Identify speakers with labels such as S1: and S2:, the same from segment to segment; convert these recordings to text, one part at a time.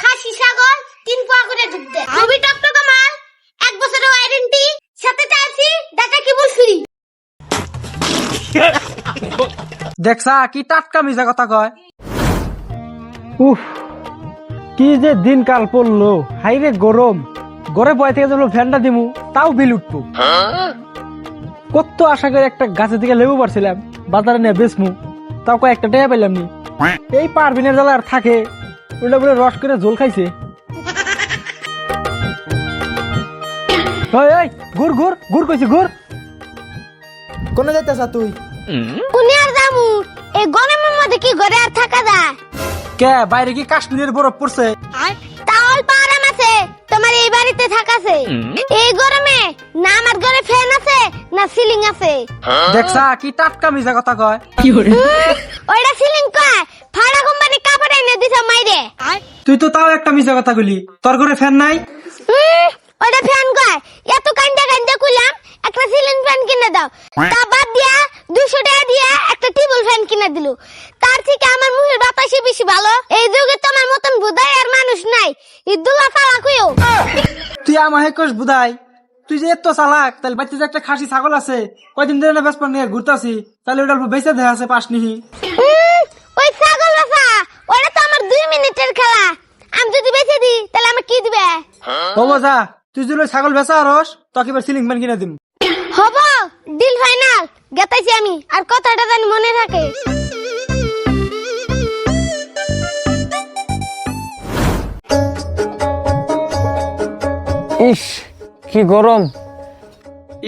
S1: খাসি তিন করে এক ওয়ারেন্টি সাথে চাইছি ডাটা কেবল ফ্রি
S2: দেখছা কি টাটকা কথা কয়। উফ, কি যে দিনকাল পড়ল হাইরে গরম। গড়ে বয় থেকে যখন ফ্যানটা দিমু, তাও বিল উঠবো কত আশা করে একটা গাছে থেকে লেবু পারছিলাম বাজারে নিয়ে বেচমু, তাও কয়েকটা টেয়া পেলাম নি। এই পারবিনের জ্বালা আর থাকে ওটা বলে রস করে জল খাইছে। ঘুর ঘুর ঘুর কইছি ঘুর।
S3: কোনে যাইতেছা তুই?
S1: উনি আর জামু এই গরমের মধ্যে কি ঘরে আর থাকা যায়?
S2: কে বাইরে কি কাশ্মীরের বরফ পড়ছে?
S1: তা অল্প আরাম আছে তোমার এই বাড়িতে থাকাছে। এই গরমে না আমার ঘরে ফ্যান আছে না সিলিং আছে।
S2: দেখছা কি টাটকা মিজা কথা কয়।
S1: হুম, ওইটা সিলিং কয়
S2: তো তাও একটা মিজা কথা বলি তোর ঘরে ফ্যান নাই?
S1: ওইটা ফ্যান কয়? এত কান্দা কান্দা কইলাম একটা সিলিং ফ্যান কিনে দাও। তা বাদ দিয়া দুশো টাকা দিয়া একটা টেবিল ফ্যান কিনে দিল। তার থেকে আমার মুখের বাতাসই বেশি ভালো। এই যুগে তোমার মতন বুধাই আর মানুষ নাই। ইদুল্লা ফালা কইও।
S2: তুই আমাকে কোষ বুধাই তুই যে এত চালাক তাহলে বাড়িতে যে একটা খাসি ছাগল আছে কয়দিন ধরে না বেসপার নিয়ে ঘুরতাছি তাহলে ওটা অল্প বেঁচে দেওয়া আছে পাশ নিহি
S1: হুম, ওই ছাগল বাসা ওটা তো আমার দুই মিনিটের খেলা আমি যদি বেঁচে দিই তাহলে আমার কি দিবে
S2: ও যা তুই যদি ছাগল বেচা আরস তোকে এবার সিলিং ফ্যান কিনে দিম।
S1: হব ডিল ফাইনাল গেতাইছি আমি আর কথাটা জানি মনে থাকে।
S4: ইস কি গরম।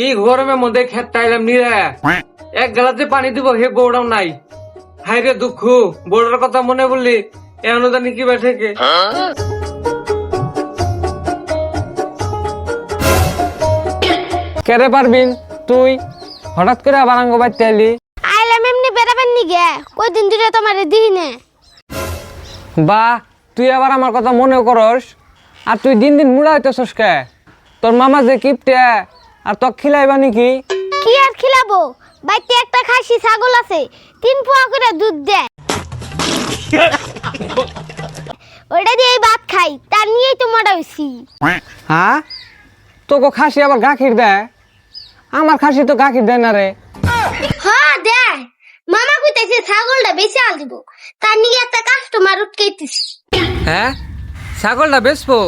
S5: এই গরমের মধ্যে খেত এলাম নিরা। এক গেলাতে পানি দিব হে বউটাও নাই। হাই রে দুঃখ বউটার কথা মনে বললি এমন জানি কি থেকে
S4: কেরে পারবিন তুই হঠাৎ করে আবার আঙ্গ বাইতে আলি
S1: আইলাম এমনি বেড়াবেন নি গে কয়দিন ধরে তোমার দিই না।
S4: বা তুই আবার আমার কথা মনে করস? আর তুই দিন দিন মুড়া হইতেছস কে? তোর মামা যে কিপটে আর তোক খিলাইবা নাকি?
S1: কি আর খিলাবো? বাইতে একটা খাসি ছাগল আছে তিন পোয়া করে দুধ দেয় ওইটা দিয়ে ভাত খাই তার নিয়েই তো মোটা হইছি।
S4: হ্যাঁ? তোকে খাসি আবার গাখির দেয় আমার খাসি তো গাখির দেয় না রে।
S1: হ্যাঁ দেয়। মামা কইতাছে ছাগলটা বেশি আল দিব। তার নিয়ে একটা কাস্টমার উঠকাইতেছি
S4: হ্যাঁ? ছাগলটা বেচবো?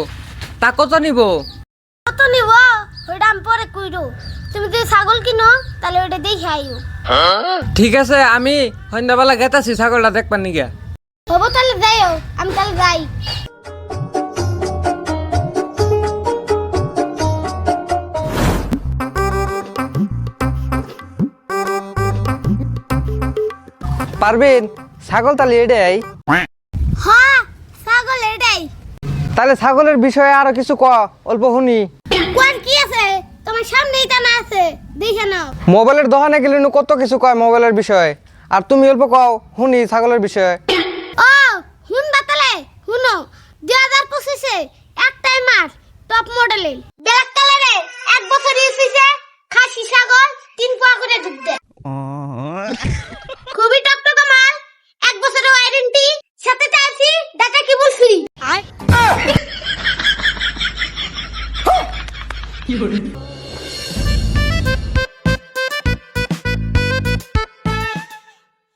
S4: তা কত নিব?
S1: কত নিব? ওইটা আমি পরে কইরো। তুমি যদি ছাগল কিনো তাহলে ওইটা দেখে আইও।
S4: ঠিক আছে আমি সন্ধ্যাবেলা গেতাছি ছাগলটা দেখবার নিগা।
S1: হব তাহলে যাইও আমি তাহলে যাই।
S4: পারবেন? ছাগল তাহলে এটাই।
S1: হ্যাঁ ছাগল এটাই।
S4: তাহলে ছাগলের বিষয়ে আরও কিছু ক অল্প শুনি।
S1: কোন কি আছে? তোমার সামনেই টানা আছে। দেখে নাও।
S4: মোবাইলের দোকানে গেলে নু কত কিছু কয় মোবাইলের বিষয়ে? আর তুমি অল্প কও শুনি ছাগলের বিষয়ে।
S1: ও হুন বাতালে হুনো দুই হাজার পঁচিশে একটাই মাস টপ মডেলের 有人